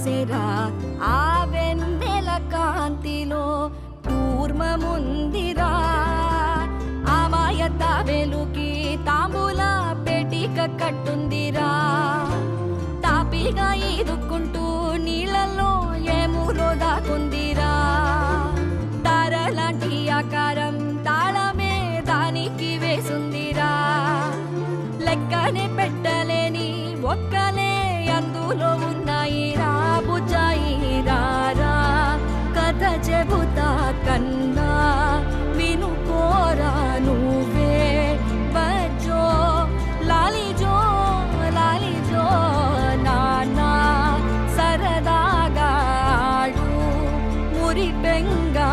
పూసెరా ఆ వెన్నెల కాంతిలో కూర్మముందిరా. అమాయత వెలుకి తాంబూల పెటిక కట్టుందిరా. తాపిగా ఈదుకుంటూ నీళ్ళలో ఏములో దాకుందిరా తారలాంటి ఆకారం తాళమే దానికి వేసుందిరా. దేవుతా కన్నా విను కోరా నువ్వే బజో లాలిజో లాలిజో నానా సరదాగా ఆడు మురి బెంగా